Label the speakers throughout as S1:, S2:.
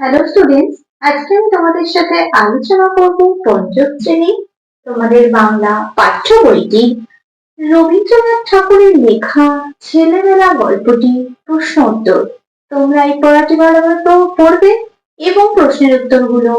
S1: Hello students আজকে আমি তোমাদের সাথে আলোচনা করব পঞ্চম শ্রেণি তোমাদের বাংলা পাঠ্য বইটি। রবীন্দ্রনাথ ঠাকুরের লেখা ছেলেবেলা গল্পটি প্রশ্ন উত্তর। তোমরা এই পড়াটি ভালোমতো পড়বে এবং প্রশ্নের উত্তরগুলো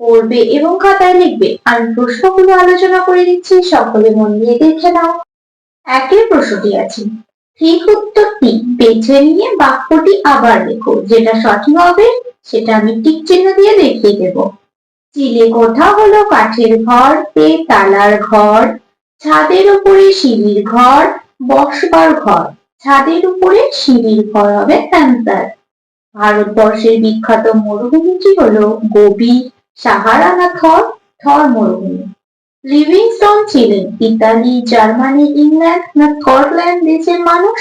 S1: পড়বে এবং খাতায় লিখবে। আমি প্রশ্নগুলো আলোচনা করে দিচ্ছি, সকলে মন দিয়ে দেখে নাও। একের প্রশ্নটি আছে ঠিক উত্তরটি বেছে নিয়ে বাক্যটি আবার লেখো। যেটা সঠিক হবে, সেটা আমি টিক চিহ্ন দিয়ে দেখিয়ে দেব। চিলে কোঠা হলো কাঠের ঘর তে তালার ঘর। ছাদের উপরে সিঁড়ির ঘর, বসবার ঘর। ছাদের উপরে সিঁড়ির ঘর হবে অ্যান্সার। ভারতবর্ষের বিখ্যাত মরুভূমিটি হলো গোবি সাহারা না থর থর মরুভূমি। লিভিংস্টন ছিলেন। ইতালি, জার্মানি, ইংল্যান্ড না স্কটল্যান্ড দেশের মানুষ?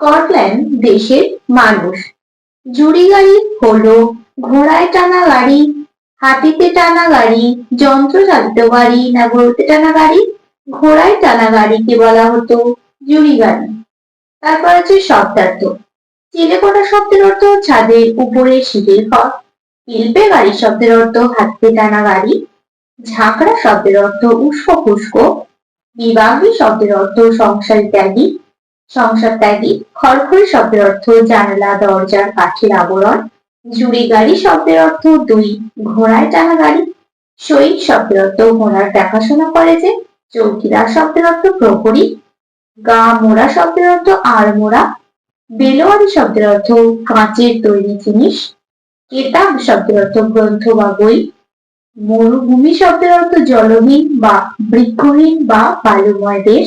S1: স্কটল্যান্ড দেশের মানুষ। জুড়ি গাড়ি হলো ঘোড়ায় টানা গাড়ি, হাতিতে টানা গাড়ি যন্ত্র চালিত গাড়ি না গরুতে টানা গাড়ি? ঘোড়ায় টানা গাড়িকে বলা হতো জুড়ি গাড়ি তারপর আছে শব্দার্থ। চিলেকোটা শব্দের অর্থ ছাদের উপরে শীতের ঘর পিলপে গাড়ি শব্দের অর্থ হাতিতে টানা গাড়ি। ঝাঁকড়া শব্দের অর্থ উস্কো খুস্কো, বিবাহী শব্দের অর্থ সংসার ত্যাগী সংসার ত্যাগী খড়খড়ি শব্দের অর্থ জানালা দরজার কাঠের আবরণ, জুড়ি গাড়ি শব্দের অর্থ দুই ঘোড়ায় টানা গাড়ি সৈনিক শব্দের অর্থ ঘোড়ার দেখাশোনা করে যে চৌকিদার শব্দের অর্থ প্রহরী, গা মোড়া শব্দের অর্থ আর মোড়া, বেলোয়ারি শব্দের অর্থ কাঁচের তৈরি জিনিস, কেতাব শব্দের অর্থ গ্রন্থ বা বই মরুভূমি শব্দের অর্থ জলহীন বা বৃক্ষহীন বা বালুময় দেশ।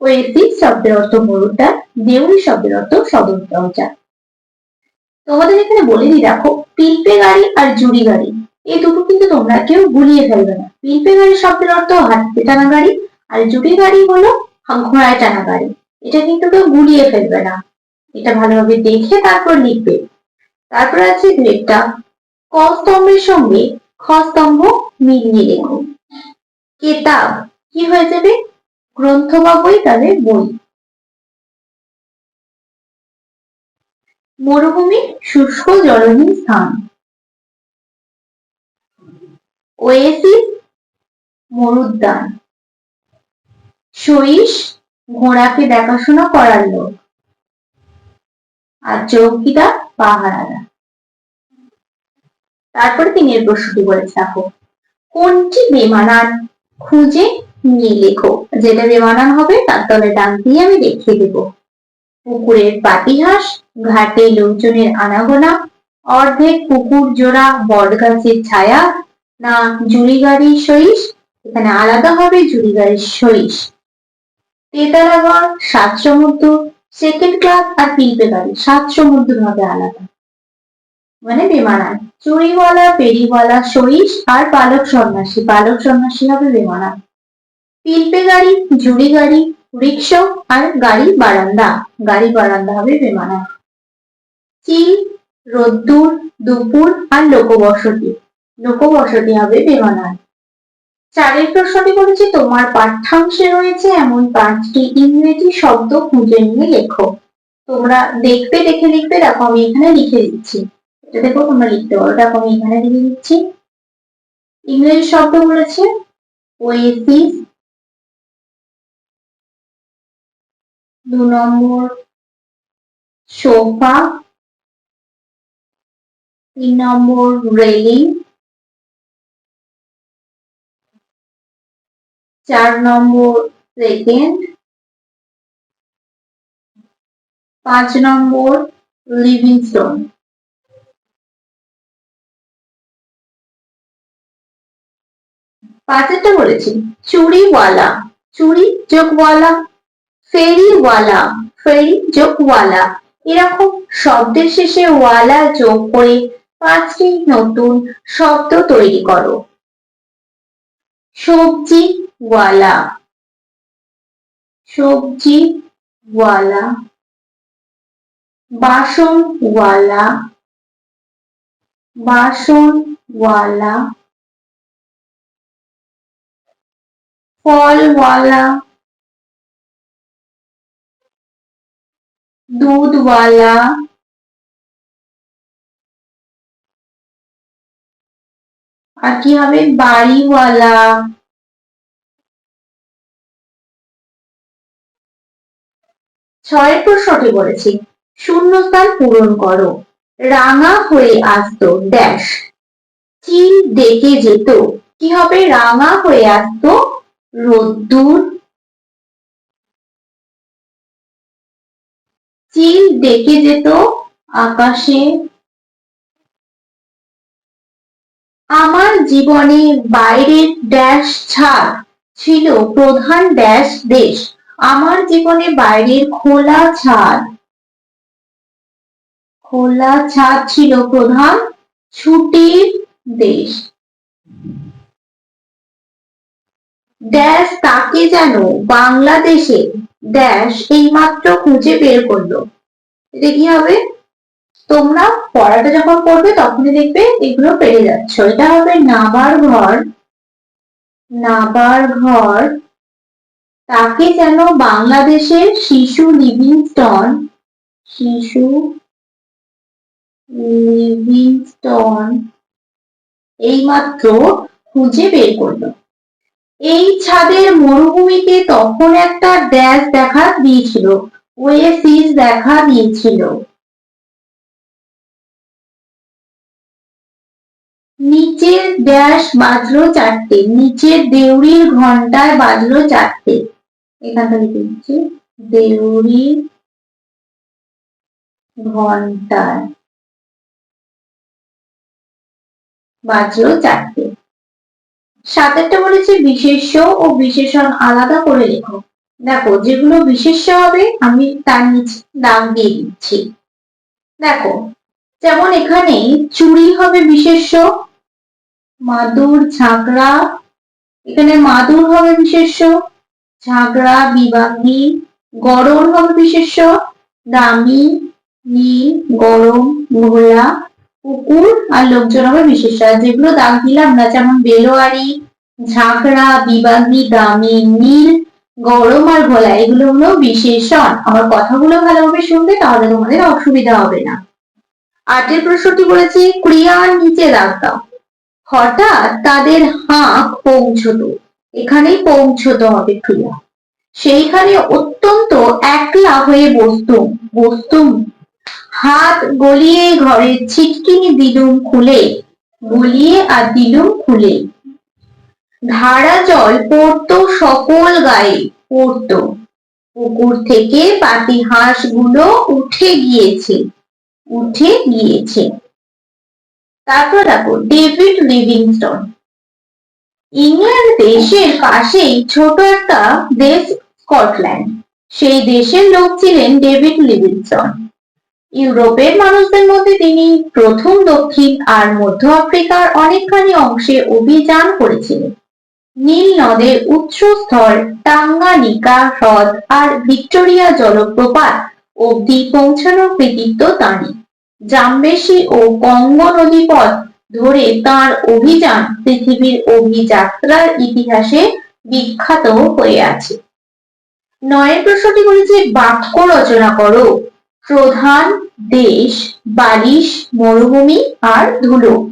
S1: ওয়েসিস শব্দের অর্থ মরুদ্যান, দেউরি শব্দের অর্থ সদর দরজা। তোমাদের এখানে বলে দিই, দেখো পিলপে গাড়ি আর জুড়ি গাড়ি, এই দুটো কিন্তু তোমরা কেউ গুলিয়ে ফেলবে না। পিলপে গাড়ি শব্দের অর্থ হাতিতে টানা গাড়ি, আর জুড়ি গাড়ি হলো ঘোড়ায় টানা গাড়ি। এটা কিন্তু কেউ গুলিয়ে ফেলবে না। এটা ভালোভাবে দেখে তারপর লিখবে। তারপর আছে দুয়েরটা ক স্তম্ভের সঙ্গে খ স্তম্ভ মিলিয়ে লেখো কেতাব, কি হয়ে যাবে? গ্রন্থ বা বই। তাহলে বই মরুভূমি শুষ্ক জলহীন স্থান। ওয়েসিস, মরুদ্যান। সইস ঘোড়াকে দেখাশোনা করার লোক। আর চৌকিদার পাহারাদা তারপরে তিনি এর প্রশ্নটি বলেছে দেখো, কোনটি বেমানান? খুঁজে নিয়ে লেখো। যেটা বেমানান হবে, তার তলে ডান দিয়ে আমি দেখিয়ে দেব। পুকুরের পাতিহাঁস ঘাটে লোকজনের আনাগোনা, অর্ধেক পুকুর জোড়া বট গাছের ছায়া, না জুড়ি গাড়ির সইস এখানে আলাদা হবে জুড়ি গাড়ির সইস তেতালাগড় সাত সমুদ্র সেকেন্ড ক্লাস আর পিলপে গাড়ি, সাত সমুদ্র হবে আলাদা। মানে বেমানান। চুরিওয়ালা পেরিওয়ালা সইস আর পালক সন্ন্যাসী। পালক সন্ন্যাসী হবে বেমানান। পিলপে গাড়ি জুড়ি গাড়ি, রিক্সা আর গাড়ি বারান্দা। গাড়ি বারান্দা হবে বেমানান। চিল, রোদ্দুর, দুপুর আর লোকবসতি। লোকবসতি হবে বেমানান। চারের প্রশ্নটি বলেছে, তোমার পাঠ্যাংশে রয়েছে এমন পাঁচটি ইংরেজি শব্দ খুঁজে নিয়ে লেখো। তোমরা দেখবে দেখে লিখবে দেখো, আমি এখানে লিখে দিচ্ছি। এটা দেখো তোমরা লিখতে পারো, দেখো আমি এখানে লিখে দিচ্ছি। ইংরেজি শব্দ বলেছে ওয়েসিস দু নম্বর সোফা। তিন নম্বর রেলিং চার নম্বর সেকেন্ড পাঁচ নম্বর লিভিংস্টোন পাঁচেরটা বলেছি। চুরিওয়ালা চুরি যোগওয়ালা ফেরিওয়ালা ফেরি যোগওয়ালা এরকম শব্দের শেষে ওয়ালা যোগ করে পাঁচটি নতুন শব্দ তৈরি করো। সবজি ওয়ালা সবজি ওয়ালা বাসন ওয়ালা বাসন ওয়ালা ফলওয়ালা দুধওয়ালা আর কি হবে? বাড়িওয়ালা ছয়ের প্রশ্নটি বলেছি। শূন্যস্থান পূরণ করো। রাঙা হয়ে আসত ড্যাশ। চিল ডেকে যেত। কি হবে? রাঙা হয়ে আসতো রোদ্দুর, চিল ডেকে যেত আকাশে। আমার জীবনে বাইরের ড্যাশ ছাড় ছিল প্রধান ড্যাশ দেশ। আমার জীবনে বাইরের খোলা ছাদ খোলা ছাদ ছিল প্রধান ছুটির দেশ। ড্যাশ তাকে যেন বাংলাদেশে ড্যাশ এইমাত্র খুঁজে বের করল। এটা কি হবে? তোমরা পড়াটা যখন পড়বে তখনই দেখবে এগুলো পেরে যাচ্ছ। এটা হবে নাবার ঘর। নাবার ঘর। তাকে যেন বাংলাদেশের শিশু লিভিংস্টন শিশু লিভিংস্টন এইমাত্র খুঁজে বের করল। এই ছাদের মরুভূমিতে তখন একটা ড্যাশ দেখা দিয়েছিল, ওয়েসিস দেখা দিয়েছিল। নিচের ড্যাশ বাজলো চারটে, নিচের দেউড়ির ঘন্টায় বাজলো চারটে। এখান থেকে দিচ্ছি দেউড়ির ঘন্টায় বাজলো চারটে। সাতেরটা বলেছে বিশেষ্য ও বিশেষণ আলাদা করে লেখো। দেখো, যেগুলো বিশেষ্য হবে, আমি তার নিচে দাগ দিয়ে দিচ্ছি। দেখো, যেমন এখানে চুড়ি হবে বিশেষ্য, মাদুর ঝাঁকড়া এখানে মাদুর হবে বিশেষ্য ঝাঁকড়া বিবাহী গরম হবে বিশেষ্য, দামি নীল গরম ঘোলা কুকুর আর লোকজন হবে বিশেষ যেগুলো দাগ দিলাম না, যেমন বেলোয়ারি, ঝাঁকড়া বিবাহী দামি, নীল, গরম আর ঘোলা এগুলো হলো বিশেষণ আমার কথাগুলো ভালোভাবে শুনবে তাহলে তোমাদের অসুবিধা হবে না। আটের প্রশ্নটি বলেছে ক্রিয়ার নিচে দাগ দাও। হঠাৎ তাদের হাঁক পৌঁছত, এখানেই পৌঁছত হবে ক্রিয়া। সেইখানে অত্যন্ত একলা হয়ে বসতুম বসতুম হাত গলিয়ে ঘরের ছিটকিনি দিলুম খুলে, গলিয়ে আর দিলুম খুলে। ধারা জল পড়তো সকল গায়ে, পড়তো। পুকুর থেকে পাতি হাঁসগুলো উঠে গিয়েছে উঠে গিয়েছে। তারপর দেখো, ডেভিড লিভিংস্টন। ইংল্যান্ড দেশের পাশেই ছোট একটা দেশ, স্কটল্যান্ড। সেই দেশের লোক ছিলেন ডেভিড লিভিংস্টন। ইউরোপের মানুষদের মধ্যে তিনি প্রথম দক্ষিণ আর মধ্য আফ্রিকার অনেকখানি অংশে অভিযান করেছিলেন। নীল নদের উৎসস্থল টাঙ্গানিকা হ্রদ আর ভিক্টোরিয়া জলপ্রপাত অবধি পৌঁছানোর কৃতিত্ব তাঁরই জামবেশি ও কঙ্গ নদীপথ ধরে তার অভিযান পৃথিবীর অভিযাত্রার ইতিহাসে বিখ্যাত হয়ে আছে। নয়ের প্রশ্নটি বলেছে, বাক্য রচনা করো। প্রধান দেশ বালিশ, মরুভূমি আর ধুলো।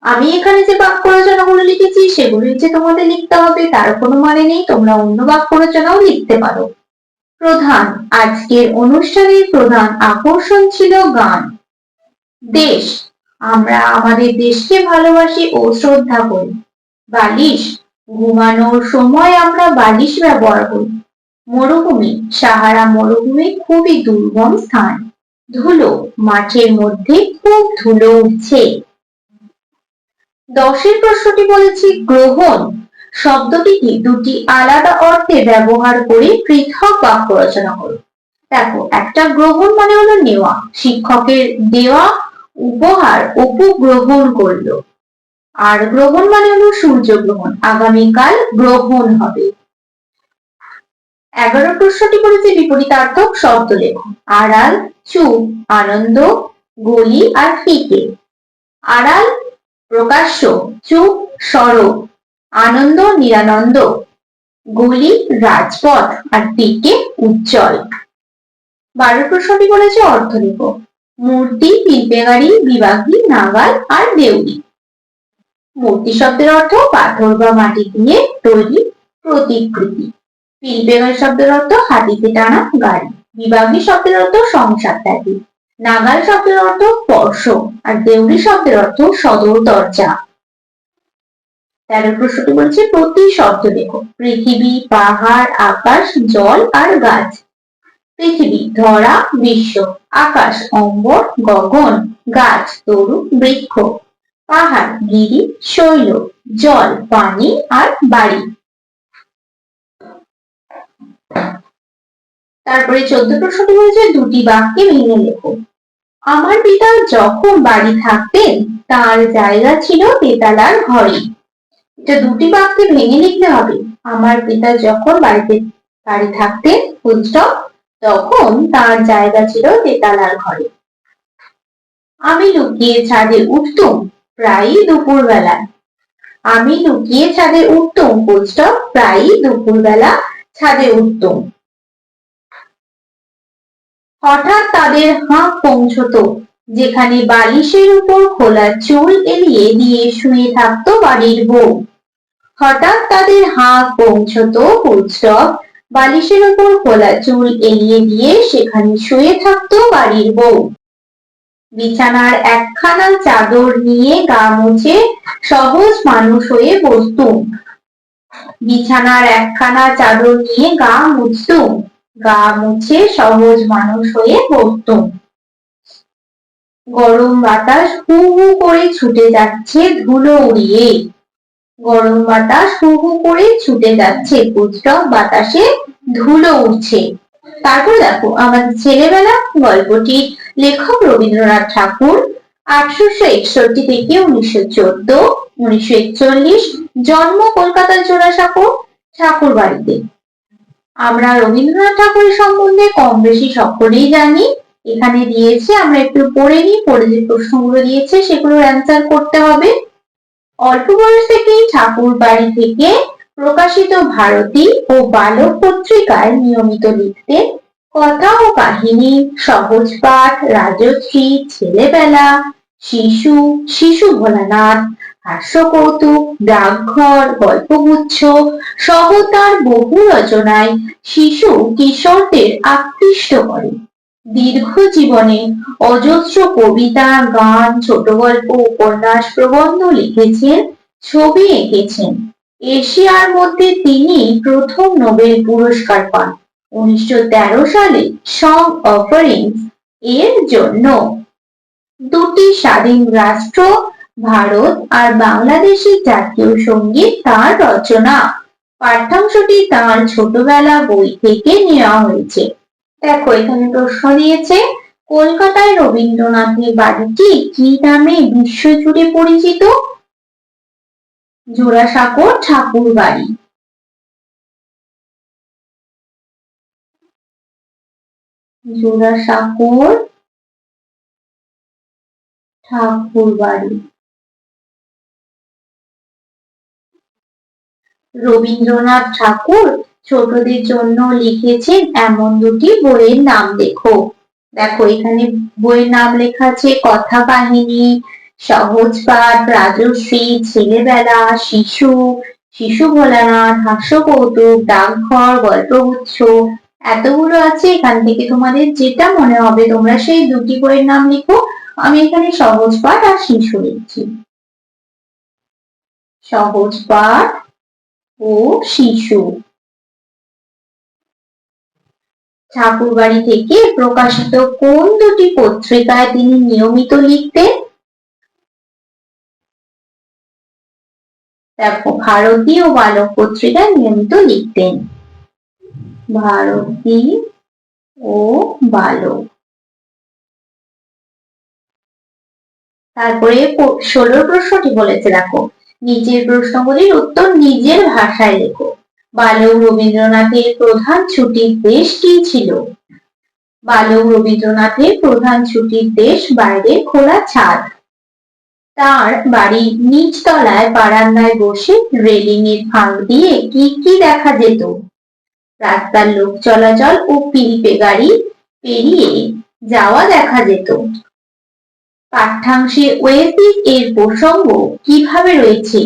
S1: আমি এখানে যে বাক্য রচনাগুলো লিখেছি সেগুলো যে তোমাদের লিখতে হবে, তার কোনো মানে নেই, তোমরা অন্য বাক্য রচনাও লিখতে পারো। প্রধান, আজকের অনুষ্ঠানের প্রধান আকর্ষণ ছিল গান। দেশ, আমরা আমাদের দেশকে ভালোবাসি ও শ্রদ্ধা করি। বালিশ, ঘুমানোর সময় আমরা বালিশ ব্যবহার করি। মরুভূমি। সাহারা মরুভূমি খুবই দুর্গম স্থান। ধুলো মাঠের মধ্যে খুব ধুলো উঠছে। দশের প্রশ্নটি বলেছি গ্রহণ। শব্দটিকে দুটি আলাদা অর্থে ব্যবহার করে পৃথক বাক্য রচনা করো। দেখো, একটা গ্রহণ মানে হলো নেওয়া। শিক্ষকের দেওয়া উপহার অপু গ্রহণ করল। আর গ্রহণ মানে হলো সূর্য গ্রহণ আগামীকাল গ্রহণ হবে। এগারো প্রশ্নটি করেছে বিপরীতার্থক শব্দ লেখো। আড়াল চুপ আনন্দ, গলি আর ফিকে। আড়াল, প্রকাশ্য চুপ সরব আনন্দ, নিরানন্দ। গলি, রাজপথ আর ফিকে, উজ্জ্বল। বারো প্রশ্নটি বলেছে অর্থ লেখো মূর্তি পিলপে গাড়ি, বিবাহী, নাগাল আর দেউরি মূর্তি শব্দের অর্থ পাথর বা মাটি দিয়ে তৈরি প্রতিকৃতি। পিলপেগার শব্দের অর্থ হাতিতে টানা গাড়ি। বিভাগী শব্দের অর্থ সংসার ত্যাগী। নাগাল শব্দের অর্থ স্পর্শ আর দেউরি শব্দের অর্থ সদর দরজা। তেরো প্রশ্নটি বলছে, প্রতি শব্দ দেখো পৃথিবী, পাহাড়, আকাশ, জল আর গাছ। পৃথিবী, ধরা, বিশ্ব, আকাশ, অম্বর, গগন, গাছ, তরু, বৃক্ষ, পাহাড়, গিরি, শৈল, জল, পানি আর বাড়ি। তারপরে চোদ্দ প্রশ্নটি বলছে দুটি বাক্যে ভেঙে লেখো আমার পিতা যখন বাড়ি থাকতেন, তার জায়গা ছিল তেতালার ঘরে। এটা দুটি বাক্যে ভেঙে লিখতে হবে। আমার পিতা যখন বাড়িতে, বাড়ি থাকতেন ফুলস্টপ তখন তার জায়গা ছিল তেতালার ঘরে। আমি লুকিয়ে ছাদে উঠতুম প্রায়ই দুপুর বেলায় আমি লুকিয়ে ছাদে উঠতুম ফুলস্টপ প্রায়ই দুপুর বেলা ছাদে উঠতুম। হঠাৎ তাদের হাঁক পৌঁছতো, যেখানে বালিশের উপর খোলা চুল এলিয়ে দিয়ে শুয়ে থাকতো বাড়ির বউ। হঠাৎ তাদের হাঁক পৌঁছতো ফুলস্টপ বালিশের উপর খোলা চুল এলিয়ে দিয়ে সেখানে শুয়ে থাকতো বাড়ির বউ। বিছানার একখানা চাদর নিয়ে গা মুছে সহজ মানুষ হয়ে বসতুম। বিছানার একখানা চাদর নিয়ে গা মুছতুম। গা মুছে সহজ মানুষ হয়ে বসতুম গরম বাতাস হু হু করে ছুটে যাচ্ছে ধুলো উড়িয়ে। গরম বাতাস হু হু করে ছুটে যাচ্ছে পুস্তক বাতাসে ধুলো উঠছে তারপর দেখো আমাদের ছেলেবেলা গল্পটি লেখক রবীন্দ্রনাথ ঠাকুর আঠারোশো একষট্টি থেকে উনিশশো চোদ্দ, উনিশশো একচল্লিশ, জন্ম কলকাতার জোড়াসাঁকো ঠাকুর বাড়িতে আমরা রবীন্দ্রনাথ ঠাকুরের সম্বন্ধে কম বেশি সকলেই জানি। এখানে দিয়েছে, আমরা একটু পড়ে নিই পড়ে যে প্রশ্নগুলো দিয়েছে সেগুলোর অ্যান্সার করতে হবে। অল্প বয়স থেকেই ঠাকুর বাড়ি থেকে প্রকাশিত ভারতী ও বালক পত্রিকায় নিয়মিত লিখতে কথা ও কাহিনী, সহজ পাঠ, রাজশ্রী, ছেলেবেলা, শিশু শিশু ভোলানাথ হাস্য কৌতুক ডাকঘর, গল্পগুচ্ছ সহ তার বহু রচনায় শিশু কিশোরদের আকৃষ্ট করে। দীর্ঘ জীবনে অজস্র কবিতা, গান ছোট গল্প উপন্যাস প্রবন্ধ লিখেছেন, ছবি এঁকেছেন। এশিয়ার মধ্যে তিনি প্রথম নোবেল পুরস্কার পান। উনিশশো তেরো সালে সং অফারিংস এর জন্য দুটি স্বাধীন রাষ্ট্র ভারত আর বাংলাদেশের জাতীয় সংগীত তার রচনা। পাঠ্যাংশটি তার ছোটবেলা বই থেকে নেওয়া হয়েছে। দেখো, এখানে প্রশ্ন দিয়েছে, কলকাতায় রবীন্দ্রনাথের বাড়িটি কি নামে বিশ্বজুড়ে পরিচিত? জোড়াসাঁকোর ঠাকুর বাড়ি। জোড়াসাঁকোর ঠাকুর বাড়ি। রবীন্দ্রনাথ ঠাকুর ছোটদের জন্য লিখেছেন এমন দুটি বইয়ের নাম দেখো দেখো, এখানে বইয়ের নাম লেখা আছে কথা কাহিনী সহজ পাঠ, রাজশ্রী, ছেলেবেলা, শিশু শিশু ভোলানাথ হাস্য কৌতুক ডাকঘর, গল্পগুচ্ছ, এতগুলো আছে। এখান থেকে তোমাদের যেটা মনে হবে, তোমরা সেই দুটি বইয়ের নাম লিখো। আমি এখানে সহজ পাঠ আর শিশু লিখছি। সহজ পাঠ ও শিশু। ঠাকুরবাড়ি থেকে প্রকাশিত কোন দুটি পত্রিকায় তিনি নিয়মিত লিখতেন? দেখো ভারতীয় বালক পত্রিকায় নিয়মিত লিখতেন। ভারতী ও বালক। তারপরে ষোলো প্রশ্নটি বলেছে, দেখো নিচের প্রশ্নগুলির উত্তর নিজের ভাষায় লেখো। বালক রবীন্দ্রনাথের প্রধান ছুটির দেশ কি ছিল? বালক রবীন্দ্রনাথের প্রধান ছুটির দেশ বাইরে খোলা ছাদ। তার বাড়ির নিচ তলায় বারান্দায় বসে রেলিং এর ফাঁক দিয়ে কি কি দেখা যেত? রাস্তার লোক চলাচল ও পিলপে গাড়ি পেরিয়ে যাওয়া দেখা যেত। পাঠ্যাংশে ওয়েসিস এর প্রসঙ্গ কীভাবে রয়েছে?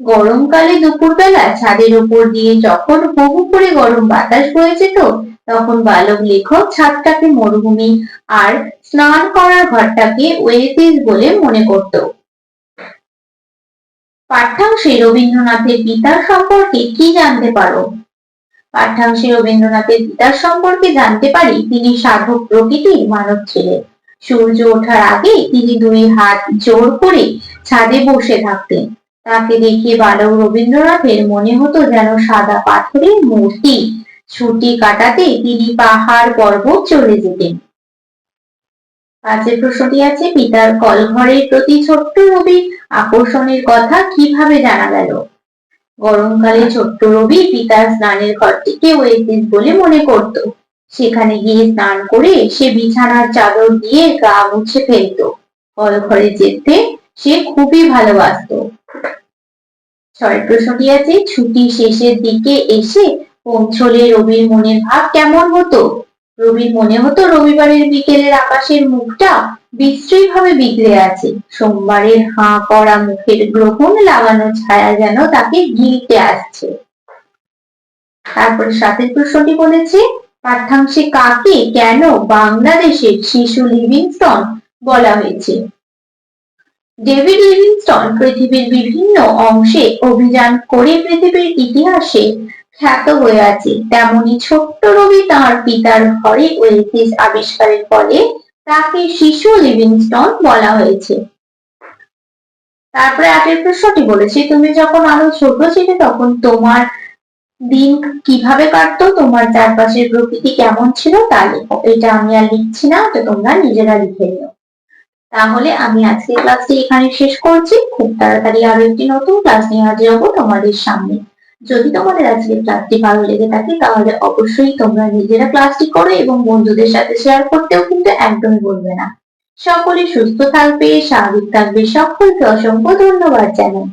S1: গরমকালে দুপুরবেলা ছাদের উপর দিয়ে যখন হু করে গরম বাতাস বয়ে যেত, তখন বালক লেখক ছাদটাকে মরুভূমি আর স্নান করার ঘরটাকে ওয়েসিস বলে মনে করত। পাঠ্যাংশে রবীন্দ্রনাথের পিতার সম্পর্কে কি জানতে পারো? পাঠ্যাংশে রবীন্দ্রনাথের পিতার সম্পর্কে জানতে পারি তিনি সাধক প্রকৃতির মানব ছিলেন। সূর্য ওঠার আগে তিনি দুই হাত জোর করে ছাদে বসে থাকতেন। তাকে দেখে বালক রবীন্দ্রনাথের মনে হতো যেন সাদা পাথরের মূর্তি। ছুটি কাটাতে তিনি পাহাড় পর্বত চলে যেতেন। পাঁচের প্রশ্নটি আছে, পিতার কলঘরের প্রতি ছোট্ট রবির আকর্ষণের কথা কীভাবে জানা গেল? গরমকালে ছোট্ট রবি পিতার স্নানের ঘরটিকে ওয়েসিস বলে মনে করত। সেখানে গিয়ে স্নান করে সে বিছানার চাদর দিয়ে গা মুছে ফেলত। কলঘরে যেতে সে খুবই ভালোবাসতো। ছয় প্রশ্নটি আছে ছুটি শেষের দিকে এসে পৌঁছলে রবির মনের ভাব কেমন হতো? রবির মনে হতো রবিবারের বিকেলের আকাশের মুখটা বিশ্রী ভাবে বিগড়ে আছে। সোমবারের হাঁ করা মুখের গ্রহণ লাগানো ছায়া যেন তাকে গিলতে আসছে। তারপরে সাতের প্রশ্নটি বলেছে পাঠ্যাংশে কাকে, কেন বাংলাদেশের শিশু লিভিংস্টন বলা হয়েছে? ডেভিড লিভিংস্টন পৃথিবীর বিভিন্ন অংশে অভিযান করে পৃথিবীর ইতিহাসে খ্যাত হয়ে আছে। তেমনি ছোট্ট রবি তার পিতার ঘরে ওয়েসিস আবিষ্কারের ফলে তাকে শিশু লিভিংস্টন বলা হয়েছে। তারপরে আটের প্রশ্নটি বলেছে, তুমি যখন আরও ছোট ছিলে তখন তোমার দিন কীভাবে কাটতো, তোমার চারপাশের প্রকৃতি কেমন ছিল তা লেখো। এটা আমি আর লিখছি না তো তোমরা নিজেরা লিখে নিও। তাহলে আমি আজকের ক্লাসটি এখানে শেষ করছি। খুব তাড়াতাড়ি আরও একটি নতুন ক্লাস নিয়ে হাজির হব তোমাদের সামনে। যদি তোমাদের আজকের ক্লাসটি ভালো লেগে থাকে, তাহলে অবশ্যই তোমরা নিজেরা ক্লাসটি করো এবং বন্ধুদের সাথে শেয়ার করতেও কিন্তু একদমই বলবে না। সকলে সুস্থ থাকবে, স্বাভাবিক থাকবে, সকলকে অসংখ্য ধন্যবাদ জানাই।